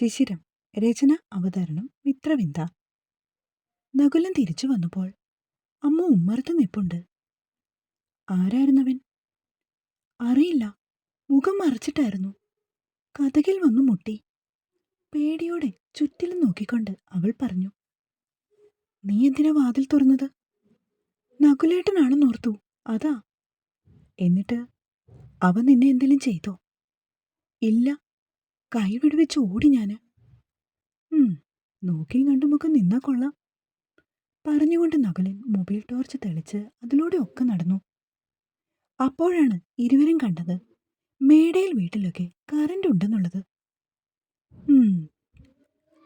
ശിശിരം രചന അവതരണം മിത്രവിന്ദ. നകുലൻ തിരിച്ചു വന്നപ്പോൾ അമ്മ ഉമ്മറത്ത് നിപ്പുണ്ട് ആരായിരുന്നവൻ? അറിയില്ല. മുഖം മറച്ചിട്ടായിരുന്നു. കഥകിൽ വന്നു മുട്ടി. പേടിയോടെ ചുറ്റിലും നോക്കിക്കൊണ്ട് അവൾ പറഞ്ഞു നീ എന്തിനാ വാതിൽ തുറന്നത്? നകുലേട്ടനാണെന്നോർത്തു. അതാ. എന്നിട്ട് അവൻ നിന്നെ എന്തെങ്കിലും ചെയ്തോ? ഇല്ല. കൈ വിടുവിച്ച് ഓടി നോക്കി നോക്കിയും കണ്ടുമൊക്കെ നിന്നാ കൊള്ളാം. പറഞ്ഞുകൊണ്ട് നകുലൻ മൊബൈൽ ടോർച്ച് തെളിച്ച് അതിലൂടെ ഒക്കെ നടന്നു. അപ്പോഴാണ് ഇരുവരും കണ്ടത് മേടയിൽ വീട്ടിലൊക്കെ കറണ്ട് ഉണ്ടെന്നുള്ളത്.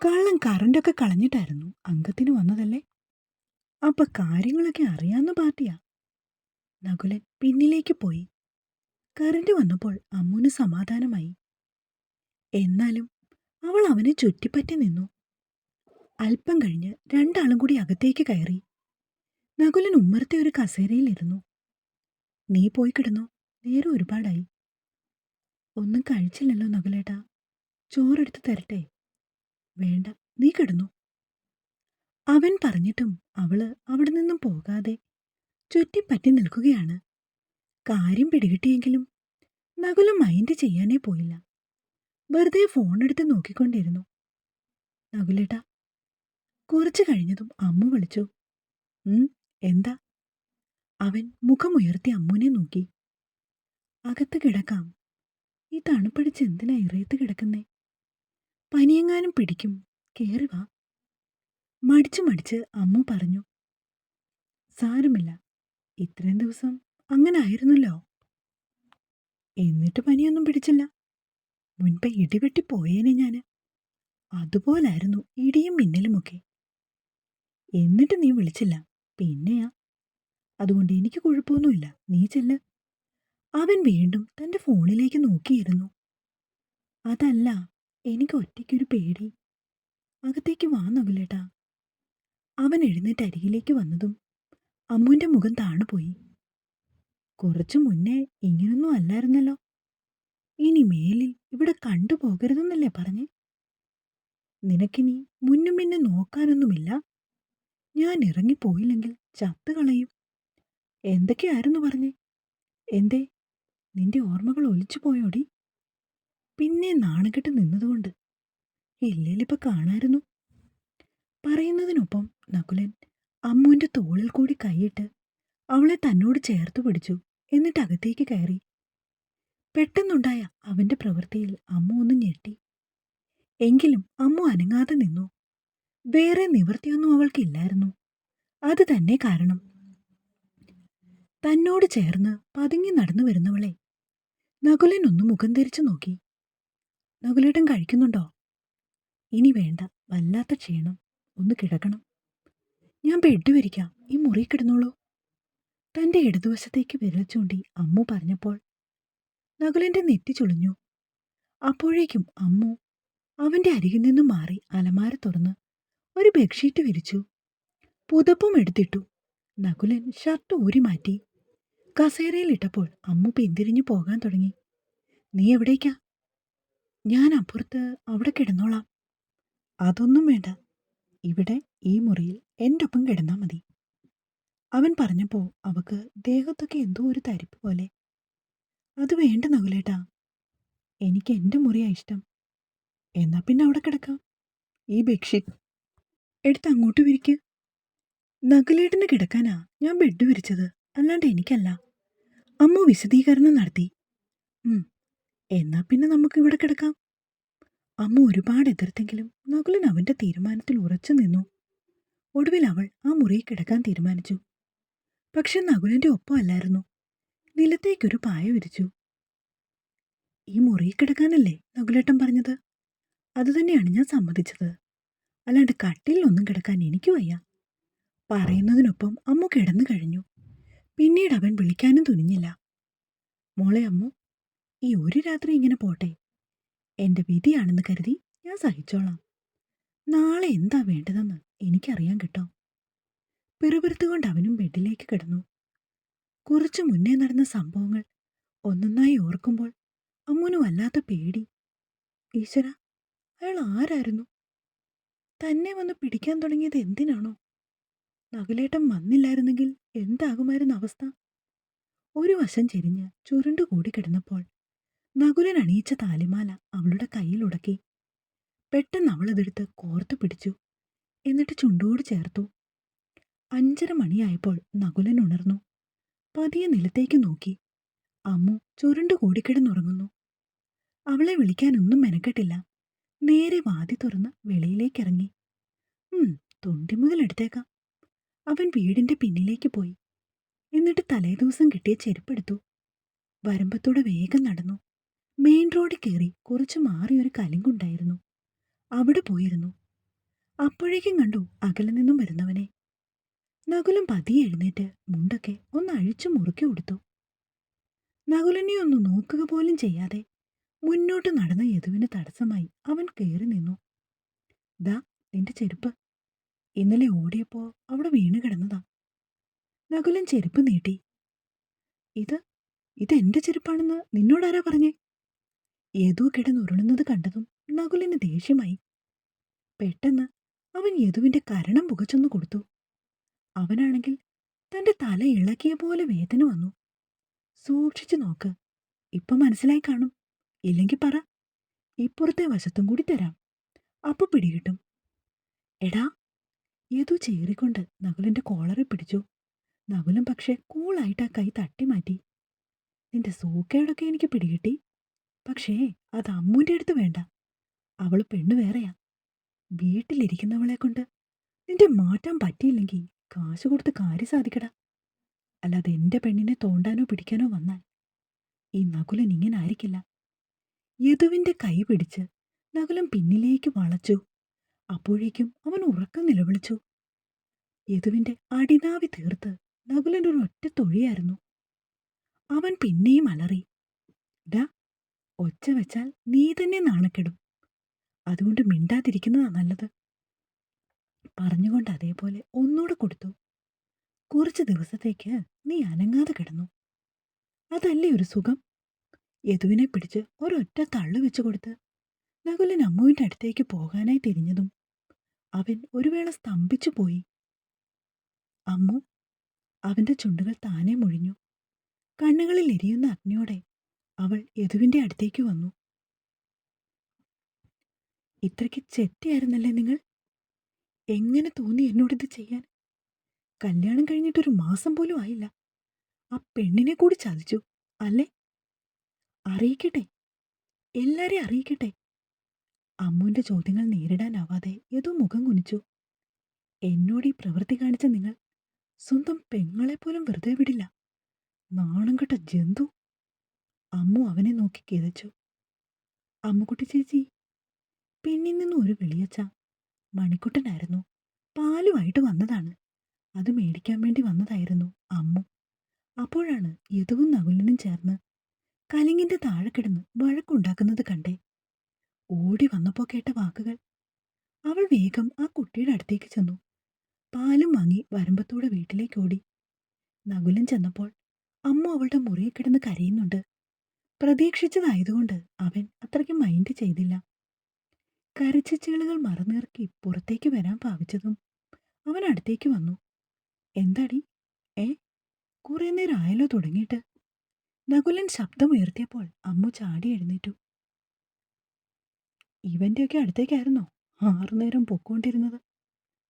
കള്ളൻ കറണ്ടൊക്കെ കളഞ്ഞിട്ടായിരുന്നു അംഗത്തിന് വന്നതല്ലേ? അപ്പൊ കാര്യങ്ങളൊക്കെ അറിയാവുന്ന പാർട്ടിയാ. നകുലൻ പിന്നിലേക്ക് പോയി. കറണ്ട് വന്നപ്പോൾ അമ്മുന് സമാധാനമായി. എന്നാലും അവൾ അവനെ ചുറ്റിപ്പറ്റി നിന്നു. അല്പം കഴിഞ്ഞ് രണ്ടാളും കൂടി അകത്തേക്ക് കയറി. നകുലൻ ഉമ്മറത്തെ ഒരു കസേരയിലിരുന്നു നീ പോയി കിടന്നോ നേരെ ഒരുപാടായി. ഒന്നും കഴിച്ചില്ലല്ലോ നകുലേട്ടാ ചോറെടുത്ത് തരട്ടെ. വേണ്ട നീ കിടന്നു. അവൻ പറഞ്ഞിട്ടും അവൾ അവിടെ നിന്നും പോകാതെ ചുറ്റിപ്പറ്റി നിൽക്കുകയാണ്. കാര്യം പിടികിട്ടിയെങ്കിലും നകുലം മൈൻഡ് ചെയ്യാനേ പോയില്ല. വെറുതെ ഫോണെടുത്ത് നോക്കിക്കൊണ്ടിരുന്നു. നകുലേട്ട കുറച്ചു കഴിഞ്ഞതും അമ്മു വിളിച്ചു. എന്താ? അവൻ മുഖമുയർത്തി അമ്മുവിനെ നോക്കി. അകത്ത് കിടക്കാം. ഈ തണുപ്പടിച്ച് എന്തിനാ ഇറയത്ത് കിടക്കുന്നേ? പനിയെങ്ങാനും പിടിക്കും. കേറി വാ. മടിച്ചു മടിച്ച് അമ്മു പറഞ്ഞു. സാരമില്ല. ഇത്രയും ദിവസം അങ്ങനെ ആയിരുന്നല്ലോ. എന്നിട്ട് പനിയൊന്നും പിടിച്ചില്ല. മുൻപ് ഇടിവെട്ടി പോയേനെ ഞാൻ. അതുപോലായിരുന്നു ഇടിയും മിന്നലുമൊക്കെ. എന്നിട്ട് നീ വിളിച്ചില്ല. പിന്നെയാ. അതുകൊണ്ട് എനിക്ക് കുഴപ്പമൊന്നുമില്ല. നീ ചെല്ല്. അവൻ വീണ്ടും തന്റെ ഫോണിലേക്ക് നോക്കിയിരുന്നു. അതല്ല എനിക്ക് ഒറ്റയ്ക്കൊരു പേടി. അകത്തേക്ക് വാ നകുലേട്ടാ. അവൻ എഴുന്നേറ്റ് അരികിലേക്ക് വന്നതും അമ്മുവിന്റെ മുഖം താണുപോയി. കുറച്ചു മുന്നേ ഇങ്ങനൊന്നും അല്ലായിരുന്നല്ലോ. ഇനി മേലിൽ ഇവിടെ കണ്ടുപോകരുതെന്നല്ലേ പറഞ്ഞേ? നിനക്കിനി മുന്നും പിന്നെ നോക്കാനൊന്നുമില്ല? ഞാൻ ഇറങ്ങിപ്പോയില്ലെങ്കിൽ ചത്തുകളയും എന്തൊക്കെയായിരുന്നു പറഞ്ഞേ? എന്തേ? നിന്റെ ഓർമ്മകൾ ഒലിച്ചു പോയോടി? പിന്നെ നാണുകെട്ട് നിന്നതുകൊണ്ട്. ഇല്ലേലിപ്പ കാണായിരുന്നു. പറയുന്നതിനൊപ്പം നകുലൻ അമ്മുവിന്റെ തോളിൽ കൂടി കൈയിട്ട് അവളെ തന്നോട് ചേർത്ത് പിടിച്ചു. എന്നിട്ട് അകത്തേക്ക് കയറി. പെട്ടെന്നുണ്ടായ അവന്റെ പ്രവൃത്തിയിൽ അമ്മ ഒന്ന് ഞെട്ടി. എങ്കിലും അമ്മ അനങ്ങാതെ നിന്നു. വേറെ നിവൃത്തിയൊന്നും അവൾക്കില്ലായിരുന്നു അത് തന്നെ കാരണം. തന്നോട് ചേർന്ന് പതുങ്ങി നടന്നു വരുന്നവളെ നകുലൻ ഒന്ന് മുഖം തിരിച്ചു നോക്കി. നകുലേട്ടൻ കഴിക്കുന്നുണ്ടോ? ഇനി വേണ്ട വല്ലാത്ത ക്ഷീണം. ഒന്ന് കിടക്കണം. ഞാൻ ബെഡ് വരിക്കാം. ഈ മുറി കിടന്നോളൂ. തന്റെ ഇടതുവശത്തേക്ക് വിരൽ ചൂണ്ടി അമ്മു പറഞ്ഞപ്പോൾ നകുലന്റെ നെറ്റി ചുളിഞ്ഞു. അപ്പോഴേക്കും അമ്മു അവന്റെ അരികിൽ നിന്നും മാറി അലമാര തുറന്ന് ഒരു ബെഡ്ഷീറ്റ് വിരിച്ചു. പുതപ്പും എടുത്തിട്ടു. നകുലൻ ഷർട്ട് ഊരി മാറ്റി. കസേരയിലിട്ടപ്പോൾ അമ്മു പിന്തിരിഞ്ഞു പോകാൻ തുടങ്ങി. നീ എവിടേക്കാ? ഞാൻ അപ്പുറത്ത് അവിടെ കിടന്നോളാം. അതൊന്നും വേണ്ട. ഇവിടെ ഈ മുറിയിൽ എന്റെ ഒപ്പം കിടന്നാ മതി. അവൻ പറഞ്ഞപ്പോ അവക്ക് ദേഹത്തൊക്കെ എന്തോ ഒരു തരിപ്പ് പോലെ അത് വേണ്ട നകുലേട്ടാ എനിക്ക് എന്റെ മുറിയാ ഇഷ്ടം. എന്നാ പിന്നെ അവിടെ കിടക്കാം. ഈ ബെഡ്ഷീറ്റ് എടുത്ത് അങ്ങോട്ട് വിരിക്ക്. നകുലേട്ടന് കിടക്കാനാ ഞാൻ ബെഡ് വിരിച്ചത്. അല്ലാണ്ട് എനിക്കല്ല. അമ്മ വിശദീകരണം നടത്തി. എന്നാ പിന്നെ നമുക്ക് ഇവിടെ കിടക്കാം. അമ്മ ഒരുപാട് എതിർത്തെങ്കിലും നകുലൻ അവന്റെ തീരുമാനത്തിൽ ഉറച്ചു നിന്നു. ഒടുവിൽ അവൾ ആ മുറിയിൽ കിടക്കാൻ തീരുമാനിച്ചു. പക്ഷെ നകുലന്റെ ഒപ്പം അല്ലായിരുന്നു. നിലത്തേക്കൊരു പായ വിരിച്ചു. ഈ മുറിയിൽ കിടക്കാനല്ലേ? നകുലേട്ടൻ പറഞ്ഞത്. അതുതന്നെയാണ് ഞാൻ സമ്മതിച്ചത്. അല്ലാണ്ട് കട്ടിലൊന്നും കിടക്കാൻ എനിക്ക് വയ്യ. പറയുന്നതിനൊപ്പം അമ്മ കിടന്നു കഴിഞ്ഞു. പിന്നീട് അവൻ വിളിക്കാനും തുനിഞ്ഞില്ല. മോളെ അമ്മു ഈ ഒരു രാത്രി ഇങ്ങനെ പോട്ടെ. എന്റെ വിധിയാണെന്ന് കരുതി ഞാൻ സഹിച്ചോളാം. നാളെ എന്താ വേണ്ടതെന്ന് എനിക്കറിയാൻ കിട്ടോ? പിറുപിറുത്തുകൊണ്ട് അവനും ബെഡിലേക്ക് കിടന്നു. കുറച്ചു മുന്നേ നടന്ന സംഭവങ്ങൾ ഒന്നൊന്നായി ഓർക്കുമ്പോൾ അമ്മുന് വല്ലാത്ത പേടി. ഈശ്വര അയാൾ ആരായിരുന്നു? തന്നെ വന്ന് പിടിക്കാൻ തുടങ്ങിയത് എന്തിനാണോ? നകുലേട്ടൻ വന്നില്ലായിരുന്നെങ്കിൽ എന്താകുമായിരുന്നു അവസ്ഥ? ഒരു വശം ചെരിഞ്ഞ് ചുരുണ്ടുകൂടി കിടന്നപ്പോൾ നകുലൻ അണിയിച്ച താലിമാല അവളുടെ കയ്യിൽ ഉടക്കി. പെട്ടെന്ന് അവളതെടുത്ത് കോർത്തു പിടിച്ചു. എന്നിട്ട് ചുണ്ടോട് ചേർത്തു. അഞ്ചര മണിയായപ്പോൾ നകുലൻ ഉണർന്നു. പതിയെ നിലത്തേക്ക് നോക്കി. അമ്മു ചുരുണ്ടു കൂടിക്കിടന്നുറങ്ങുന്നു. അവളെ വിളിക്കാനൊന്നും മെനക്കെട്ടില്ല. നേരെ വാതി തുറന്ന് വെളിയിലേക്കിറങ്ങി. തൊണ്ടി മുതൽ എടുത്തേക്കാം. അവൻ വീടിന്റെ പിന്നിലേക്ക് പോയി. എന്നിട്ട് തലേദിവസം കിട്ടിയ ചെരുപ്പെടുത്തു. വരമ്പത്തോടെ വേഗം നടന്നു. മെയിൻ റോഡിൽ കയറി കുറച്ചു മാറി ഒരു കലിങ്കുണ്ടായിരുന്നു. അവിടെ പോയിരുന്നു. അപ്പോഴേക്കും കണ്ടു അകലെ നിന്നും വരുന്നവനെ. നകുലം പതിയെ എഴുന്നേറ്റ് മുണ്ടൊക്കെ ഒന്ന് അഴിച്ചു മുറുക്കി കൊടുത്തു നകുലനെ ഒന്ന് നോക്കുക പോലും ചെയ്യാതെ മുന്നോട്ട് നടന്ന യദുവിന് തടസ്സമായി അവൻ കയറി നിന്നു. ദാ നിന്റെ ചെരുപ്പ്. ഇന്നലെ ഓടിയപ്പോ അവിടെ വീണ് കിടന്നതാ. നകുലൻ ചെരുപ്പ് നീട്ടി. ഇത് ഇത് എന്റെ ചെരുപ്പാണെന്ന് നിന്നോടാരാ പറഞ്ഞേ? യദു കിടന്നുരുളുന്നത് കണ്ടതും നകുലിന് ദേഷ്യമായി. പെട്ടെന്ന് അവൻ യദുവിന്റെ കരണം പുകച്ചൊന്നു കൊടുത്തു. അവനാണെങ്കിൽ തന്റെ തല ഇളക്കിയ പോലെ വേദന വന്നു. സൂക്ഷിച്ചു നോക്ക്. ഇപ്പൊ മനസ്സിലായി കാണും. ഇല്ലെങ്കിൽ പറ. ഇപ്പുറത്തെ വശത്തും കൂടി തരാം. അപ്പൊ പിടികിട്ടും. എടാ ഏതോ ചേറിക്കൊണ്ട് നകുലിന്റെ കോളറിൽ പിടിച്ചു. നകുലും പക്ഷെ കൂളായിട്ട് ആ കൈ തട്ടി മാറ്റി. നിന്റെ സൂക്കേടൊക്കെ എനിക്ക് പിടികിട്ടി. പക്ഷേ അത് അമ്മൂന്റെ അടുത്ത് വേണ്ട. അവൾ പെണ്ണ് വേറെയാ. വീട്ടിലിരിക്കുന്നവളെ കൊണ്ട് നിന്റെ മാറ്റാൻ പറ്റിയില്ലെങ്കിൽ കാശ് കൊടുത്ത് കാര്യം സാധിക്കടാ. അല്ലാതെ എന്റെ പെണ്ണിനെ തോണ്ടാനോ പിടിക്കാനോ വന്നാൽ ഈ നകുലൻ ഇങ്ങനെ ആയിരിക്കില്ല. യദുവിന്റെ കൈ പിടിച്ച് നകുലൻ പിന്നിലേക്ക് വളച്ചു. അപ്പോഴേക്കും അവൻ ഉറക്കം നിലവിളിച്ചു. യദുവിന്റെ അടിനാവി തീർത്ത് നകുലൻ ഒരു ഒറ്റ തൊഴിയായിരുന്നു. അവൻ പിന്നെയും അലറി ഡാ ഒച്ച വെച്ചാൽ നീ തന്നെ നാണക്കെടും. അതുകൊണ്ട് മിണ്ടാതിരിക്കുന്നതാ നല്ലത്. പറഞ്ഞുകൊണ്ട് അതേപോലെ ഒന്നുകൂടെ കൊടുത്തു. കുറച്ച് ദിവസത്തേക്ക് നീ അനങ്ങാതെ കിടന്നു. അതല്ലേ ഒരു സുഖം? യദുവിനെ പിടിച്ച് ഒരൊറ്റ തള്ളു വെച്ചു കൊടുത്ത് നകുലൻ അമ്മുവിന്റെ അടുത്തേക്ക് പോകാനായി തിരിഞ്ഞതും അവൻ ഒരു വേള സ്തംഭിച്ചു പോയി. അമ്മു അവന്റെ ചുണ്ടുകൾ താനെ മുഴിഞ്ഞു. കണ്ണുകളിൽ എരിയുന്ന അഗ്നിയോടെ അവൾ യദുവിന്റെ അടുത്തേക്ക് വന്നു. ഇത്രയ്ക്ക് ചെറ്റിയായിരുന്നല്ലേ നിങ്ങൾ? എങ്ങനെ തോന്നി എന്നോട് ഇത് ചെയ്യാൻ? കല്യാണം കഴിഞ്ഞിട്ടൊരു മാസം പോലും ആയില്ല. ആ പെണ്ണിനെ കൂടി ചതിച്ചു അല്ലേ? അറിയിക്കട്ടെ. എല്ലാരെയും അറിയിക്കട്ടെ. അമ്മുവിന്റെ ചോദ്യങ്ങൾ നേരിടാനാവാതെ ഏതോ മുഖം കുനിച്ചു. എന്നോട് ഈ പ്രവൃത്തി കാണിച്ച നിങ്ങൾ സ്വന്തം പെങ്ങളെ പോലും വെറുതെ വിടില്ല. നാണം കെട്ട ജന്തു. അമ്മു അവനെ നോക്കി കിതച്ചു അമ്മുക്കുട്ടി ചേച്ചി പിന്നിൽ നിന്നും ഒരു വിളിയച്ച മണിക്കുട്ടനായിരുന്നു. പാലുമായിട്ട് വന്നതാണ്. അത് മേടിക്കാൻ വേണ്ടി വന്നതായിരുന്നു അമ്മു. അപ്പോഴാണ് യതുവും നകുലനും ചേർന്ന് കലിങ്ങിന്റെ താഴെ കിടന്ന് വഴക്കുണ്ടാക്കുന്നത് കണ്ടേ. ഓടി വന്നപ്പോ കേട്ട വാക്കുകൾ. അവൾ വേഗം ആ കുട്ടിയുടെ അടുത്തേക്ക് ചെന്നു. പാലും വാങ്ങി വരമ്പത്തോടെ വീട്ടിലേക്ക് ഓടി. നകുലൻ ചെന്നപ്പോൾ അമ്മ അവളുടെ മുറിയിൽ കിടന്ന് കരയുന്നുണ്ട്. പ്രതീക്ഷിച്ചതായതുകൊണ്ട് അവൻ അത്രയ്ക്ക് മൈൻഡ് ചെയ്തില്ല. കരച്ചിച്ചുകളുകൾ മറന്നിറക്കി പുറത്തേക്ക് വരാൻ ഭാവിച്ചതും അവൻ അടുത്തേക്ക് വന്നു. എന്താടി? ഏ? കുറെ നേരം ആയല്ലോ തുടങ്ങിയിട്ട്. നകുലൻ ശബ്ദമുയർത്തിയപ്പോൾ അമ്മു ചാടി എഴുന്നേറ്റു. ഇവന്റെയൊക്കെ അടുത്തേക്കായിരുന്നോ? ആറുനേരം പൊക്കോണ്ടിരുന്നത്.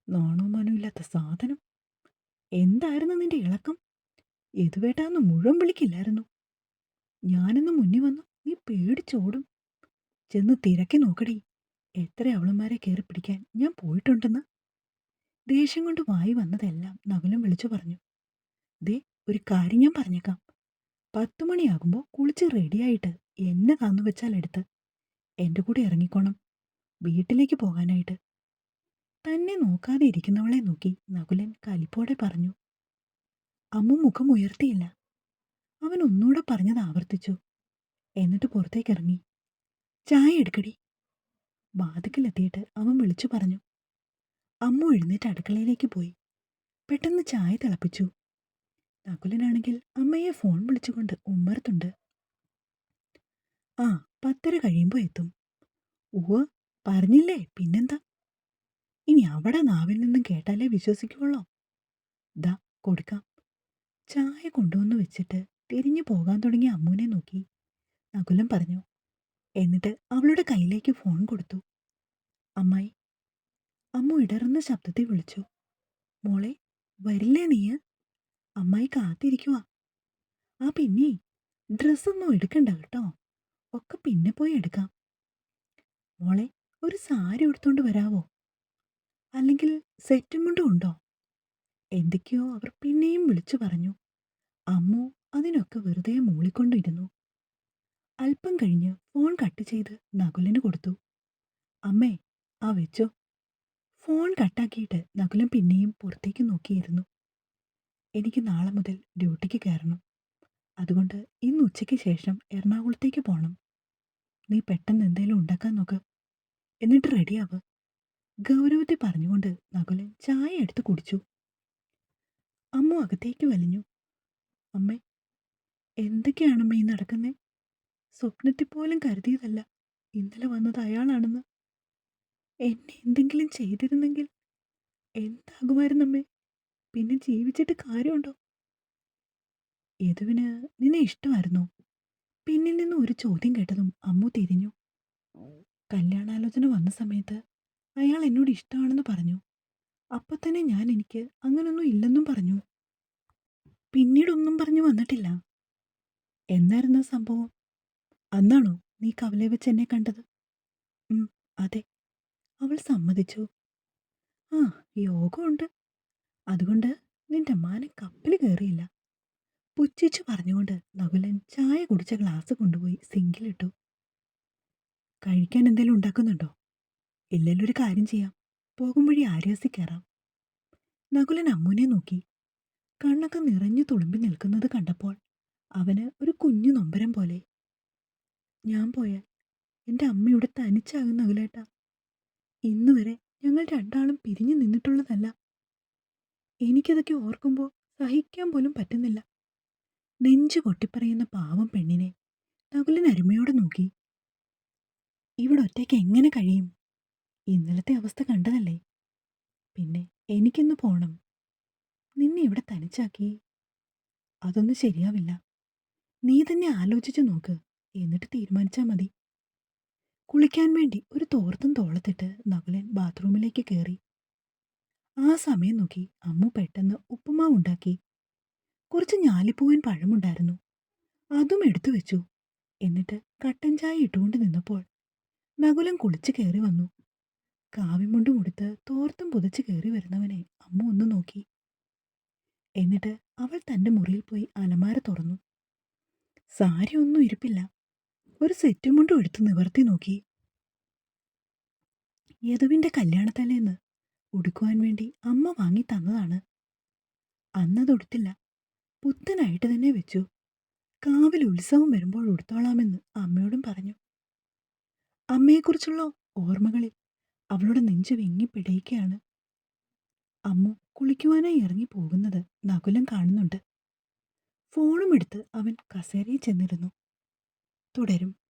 നാണോ മനമില്ലാത്ത സാധനം. എന്തായിരുന്നു നിന്റെ ഇളക്കം? എതുവേട്ടാന്ന് മുഴുവൻ വിളിക്കില്ലായിരുന്നു. ഞാനൊന്ന് മുന്നിൽ വന്നു. നീ പേടിച്ചോടും. ചെന്ന് തിരക്കി നോക്കടി. എത്ര അവളന്മാരെ കയറി പിടിക്കാൻ ഞാൻ പോയിട്ടുണ്ടെന്ന്? ദേഷ്യം കൊണ്ട് വായി വന്നതെല്ലാം നകുലം വിളിച്ചു പറഞ്ഞു. ദേ ഒരു കാര്യം ഞാൻ പറഞ്ഞേക്കാം. പത്തു മണിയാകുമ്പോൾ കുളിച്ച് റെഡിയായിട്ട് എന്നെ കാന്നുവെച്ചാൽ എടുത്ത് എന്റെ കൂടെ ഇറങ്ങിക്കോണം വീട്ടിലേക്ക് പോകാനായിട്ട്. തന്നെ നോക്കാതെ ഇരിക്കുന്നവളെ നോക്കി നകുലൻ കലിപ്പോടെ പറഞ്ഞു. അമ്മ മുഖം ഉയർത്തിയില്ല. അവൻ ഒന്നുകൂടെ പറഞ്ഞത് ആവർത്തിച്ചു. എന്നിട്ട് പുറത്തേക്കിറങ്ങി ചായ എടുക്കടി. വാതിക്കലെത്തിയിട്ട് അവൻ വിളിച്ചു പറഞ്ഞു. അമ്മ എഴുന്നേറ്റ് അടുക്കളയിലേക്ക് പോയി. പെട്ടെന്ന് ചായ തിളപ്പിച്ചു. നകുലനാണെങ്കിൽ അമ്മയെ ഫോൺ വിളിച്ചുകൊണ്ട് ഉമ്മറത്തുണ്ട് ആ പത്തര കഴിയുമ്പോൾ എത്തും. ഓ പറഞ്ഞില്ലേ പിന്നെന്താ? ഇനി അവിടെ നാവിൽ നിന്നും കേട്ടാലേ വിശ്വസിക്കുള്ളോ ദാ കൊടുക്കാം. ചായ കൊണ്ടുവന്ന് വെച്ചിട്ട് തിരിഞ്ഞു പോകാൻ തുടങ്ങിയ അമ്മുവിനെ നോക്കി. നകുലം പറഞ്ഞു എന്നിട്ട് അവളുടെ കയ്യിലേക്ക് ഫോൺ കൊടുത്തു. അമ്മായി അമ്മു ഇടറുന്ന ശബ്ദത്തിൽ വിളിച്ചു. മോളെ വരില്ലേ നീ അമ്മായി കാത്തിരിക്കുക ആ പിന്നെ ഡ്രസ്സൊന്നും എടുക്കണ്ട കേട്ടോ. ഒക്കെ പിന്നെ പോയി എടുക്കാം. മോളെ ഒരു സാരി എടുത്തോണ്ട് വരാവോ? അല്ലെങ്കിൽ സെറ്റും കൊണ്ടും ഉണ്ടോ? എന്തൊക്കെയോ അവർ പിന്നെയും വിളിച്ചു പറഞ്ഞു. അമ്മു അതിനൊക്കെ വെറുതെ മൂളിക്കൊണ്ടിരുന്നു. അല്പം കഴിഞ്ഞ് ഫോൺ കട്ട് ചെയ്ത് നകുലിന് കൊടുത്തു. അമ്മേ ആ വെച്ചോ. ഫോൺ കട്ടാക്കിയിട്ട് നകുലൻ പിന്നെയും പുറത്തേക്ക് നോക്കിയിരുന്നു. എനിക്ക് നാളെ മുതൽ ഡ്യൂട്ടിക്ക് കയറണം. അതുകൊണ്ട് ഇന്ന് ഉച്ചയ്ക്ക് ശേഷം എറണാകുളത്തേക്ക് പോകണം നീ പെട്ടെന്ന് എന്തെങ്കിലും ഉണ്ടാക്കാൻ നോക്ക്. എന്നിട്ട് റെഡിയാവ്. ഗൗരവത്തെ പറഞ്ഞുകൊണ്ട് നകുലൻ ചായ എടുത്ത് കുടിച്ചു. അമ്മ അകത്തേക്ക് വലിഞ്ഞു. അമ്മേ എന്തൊക്കെയാണ് ഈ നടക്കുന്നേ? സ്വപ്നത്തിൽ പോലും കരുതിയതല്ല. ഇന്നലെ വന്നത് അയാളാണെന്ന്. എന്നെ എന്തെങ്കിലും ചെയ്തിരുന്നെങ്കിൽ എന്താകുമായിരുന്നു അമ്മേ? പിന്നെ ജീവിച്ചിട്ട് കാര്യമുണ്ടോ? യദുവിന് നിന്നെ ഇഷ്ടമായിരുന്നു. പിന്നിൽ നിന്ന് ഒരു ചോദ്യം കേട്ടതും അമ്മു തിരിഞ്ഞു. കല്യാണാലോചന വന്ന സമയത്ത് അയാൾ എന്നോട് ഇഷ്ടമാണെന്ന് പറഞ്ഞു. അപ്പൊ തന്നെ ഞാൻ എനിക്ക് അങ്ങനൊന്നും ഇല്ലെന്നും പറഞ്ഞു. പിന്നീടൊന്നും പറഞ്ഞു വന്നിട്ടില്ല. എന്നായിരുന്നു സംഭവം? അന്നാണോ നീ കവലെ വെച്ച് എന്നെ കണ്ടത്? അതെ. അവൾ സമ്മതിച്ചു. ആ യോഗമുണ്ട്. അതുകൊണ്ട് നിന്റെ മാന കപ്പൽ കയറിയില്ല. പുച്ഛിച്ചു പറഞ്ഞുകൊണ്ട് നകുലൻ ചായ കുടിച്ച ഗ്ലാസ് കൊണ്ടുപോയി സിങ്കിലിട്ടു. കഴിക്കാൻ എന്തെങ്കിലും ഉണ്ടാക്കുന്നുണ്ടോ? ഇല്ലല്ലോ ഒരു കാര്യം ചെയ്യാം. പോകും വഴി ആര്യാസി കയറാം. നകുലൻ അമ്മുനെ നോക്കി. കണ്ണൊക്കെ നിറഞ്ഞു തുളുമ്പി നിൽക്കുന്നത് കണ്ടപ്പോൾ അവന് ഒരു കുഞ്ഞു നൊമ്പരം പോലെ ഞാൻ പോയാൽ എന്റെ അമ്മയുടെ തനിച്ചാകുന്ന നകുലേട്ട ഇന്നുവരെ ഞങ്ങൾ രണ്ടാളും പിരിഞ്ഞു നിന്നിട്ടുള്ളതല്ല. എനിക്കതൊക്കെ ഓർക്കുമ്പോൾ സഹിക്കാൻ പോലും പറ്റുന്നില്ല. നെഞ്ചു പൊട്ടിപ്പറയുന്ന പാവം പെണ്ണിനെ നകുലൻ അരുമയോടെ നോക്കി. ഇവിടെ ഒറ്റയ്ക്ക് എങ്ങനെ കഴിയും? ഇന്നലത്തെ അവസ്ഥ കണ്ടതല്ലേ? പിന്നെ എനിക്കിന്ന് പോണം. നിന്നെ ഇവിടെ തനിച്ചാക്കി. അതൊന്നും ശരിയാവില്ല. നീ തന്നെ ആലോചിച്ചു നോക്ക്. എന്നിട്ട് തീരുമാനിച്ചാൽ മതി. കുളിക്കാൻ വേണ്ടി ഒരു തോർത്തും തോളത്തിട്ട് നകുലൻ ബാത്റൂമിലേക്ക് കയറി ആ സമയം നോക്കി അമ്മു പെട്ടെന്ന് ഉപ്പുമാവ് ഉണ്ടാക്കി. കുറച്ച് ഞാലിപ്പൂവൻ പഴമുണ്ടായിരുന്നു. അതും എടുത്തു വെച്ചു. എന്നിട്ട് കട്ടൻ ചായ ഇട്ടുകൊണ്ട് നിന്നപ്പോൾ നകുലം കുളിച്ച് കയറി വന്നു. കാവിമുണ്ടും ഉടുത്ത് തോർത്തും പുതച്ച് കയറി വരുന്നവനെ അമ്മ ഒന്ന് നോക്കി. എന്നിട്ട് അവൾ തന്റെ മുറിയിൽ പോയി അലമാര തുറന്നു. സാരി ഒന്നും ഇരിപ്പില്ല. ഒരു സെറ്റും മുണ്ടും എടുത്ത് നിവർത്തി നോക്കി. യദുവിന്റെ കല്യാണത്തലേന്ന് ഉടുക്കുവാൻ വേണ്ടി അമ്മ വാങ്ങി തന്നതാണ്. അന്നതൊടുത്തില്ല. പുത്തനായിട്ട് തന്നെ വെച്ചു. കാവിൽ ഉത്സവം വരുമ്പോൾ ഉടുത്തോളാമെന്ന് അമ്മയോടും പറഞ്ഞു. അമ്മയെക്കുറിച്ചുള്ള ഓർമ്മകളിൽ അവളുടെ നെഞ്ച് വിങ്ങി പിടയ്ക്കുകയാണ് അമ്മു കുളിക്കുവാനായി ഇറങ്ങി പോകുന്നത് നകുലം കാണുന്നുണ്ട്. ഫോണും എടുത്ത് അവൻ കസേരയിൽ ചെന്നിരുന്നു. തുടരും.